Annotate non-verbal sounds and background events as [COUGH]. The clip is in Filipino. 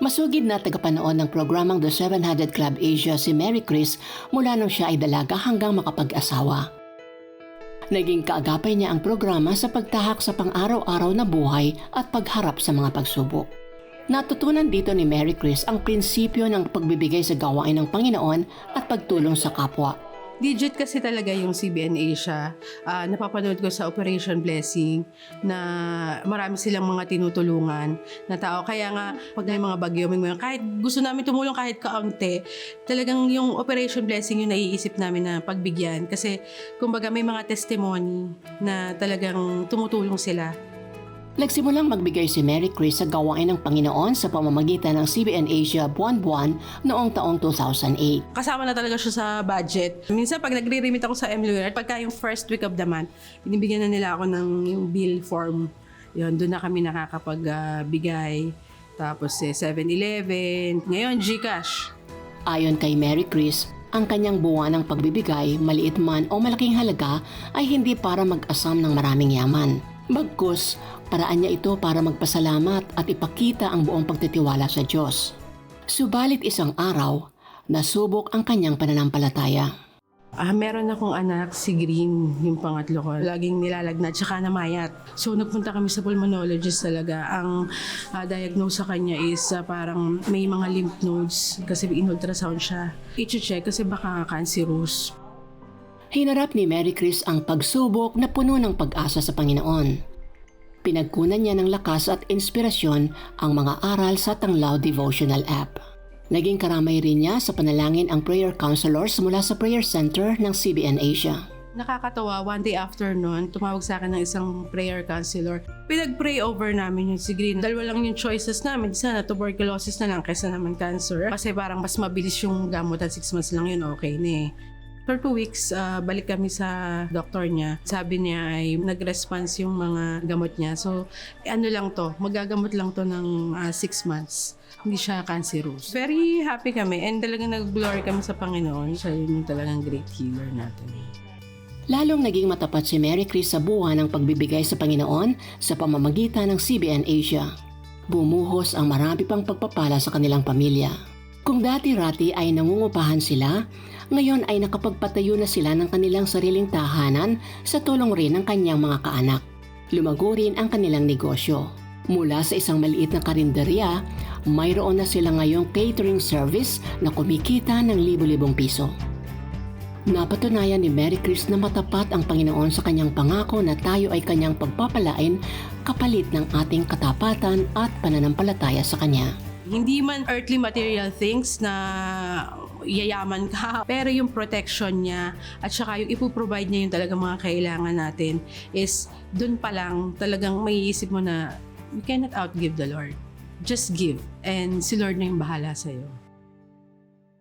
Masugid na tagapanood ng programang The 700 Club Asia si Mary Chris mula nung siya ay dalaga hanggang makapag-asawa. Naging kaagapay niya ang programa sa pagtahak sa pang-araw-araw na buhay at pagharap sa mga pagsubok. Natutunan dito ni Mary Chris ang prinsipyo ng pagbibigay sa gawain ng Panginoon at pagtulong sa kapwa. Digit kasi talaga yung CBN Asia. Ah, napapanood ko sa Operation Blessing na marami silang mga tinutulungan na tao. Kaya nga, pag may mga bagyo, may mga, kahit gusto namin tumulong kahit kaunti, talagang yung Operation Blessing yung naiisip namin na pagbigyan. Kasi, kumbaga, may mga testimony na talagang tumutulong sila. Nagsimulang magbigay si Mary Chris sa gawain ng Panginoon sa pamamagitan ng CBN Asia buwan-buwan noong taong 2008. kasama na talaga siya sa budget. Minsan pag nagre-remit ako sa MLUR, pagka yung first week of the month, binibigyan na nila ako ng yung bill form. Yun, doon na kami nakakapagbigay. Tapos eh, 7-Eleven, ngayon Gcash. Ayon kay Mary Chris, ang kanyang buwan ng pagbibigay, maliit man o malaking halaga, ay hindi para mag-asam ng maraming yaman. Bagkus, paraan niya ito para magpasalamat at ipakita ang buong pagtitiwala sa Diyos. Subalit isang araw, nasubok ang kanyang pananampalataya. Ah, meron akong anak, si Green, yung pangatlo ko. Laging nilalagnat, tsaka namayat. So, nagpunta kami sa pulmonologist talaga. Ang ah, diagnose sa kanya is ah, parang may mga lymph nodes kasi in-ultrasound siya. I-check kasi baka cancerous. Hinarap ni Mary Chris ang pagsubok na puno ng pag-asa sa Panginoon. Pinagkunan niya ng lakas at inspirasyon ang mga aral sa Tanglaw Devotional App. Naging karamay rin niya sa panalangin ang prayer counselors mula sa prayer center ng CBN Asia. Nakakatawa, one day after nun, tumawag sa akin ng isang prayer counselor. Pinag-pray over namin yung si Green. Dalawa lang yung choices namin. Sana tuberculosis na lang kaysa naman cancer. Kasi parang mas mabilis yung gamot at 6 months lang yun, okay na eh. For two weeks, ah, balik kami sa doktor niya. Sabi niya ay nag-response yung mga gamot niya. So, ano lang to, magagamot lang to ng 6 months. Hindi siya cancerous. Very happy kami and talagang nag-glory kami sa Panginoon. Siya yun yung talagang great healer natin. Lalong naging matapat si Mary Chris sa buwan ng pagbibigay sa Panginoon sa pamamagitan ng CBN Asia. Bumuhos ang marami pang pagpapala sa kanilang pamilya. Kung dati-rati ay nangungupahan sila, ngayon ay nakapagpatayo na sila ng kanilang sariling tahanan sa tulong rin ng kanyang mga kaanak. Lumago rin ang kanilang negosyo. Mula sa isang maliit na karinderya, mayroon na sila ngayong catering service na kumikita ng libo-libong piso. Napatunayan ni Mary Chris na matapat ang Panginoon sa kanyang pangako na tayo ay kanyang pagpapalain kapalit ng ating katapatan at pananampalataya sa kanya. Hindi man earthly material things na yayaman ka, [LAUGHS] pero yung protection niya at saka yung ipoprovide niya yung talagang mga kailangan natin is dun pa lang talagang may isip mo na you cannot outgive the Lord. Just give and si Lord na yung bahala sa'yo.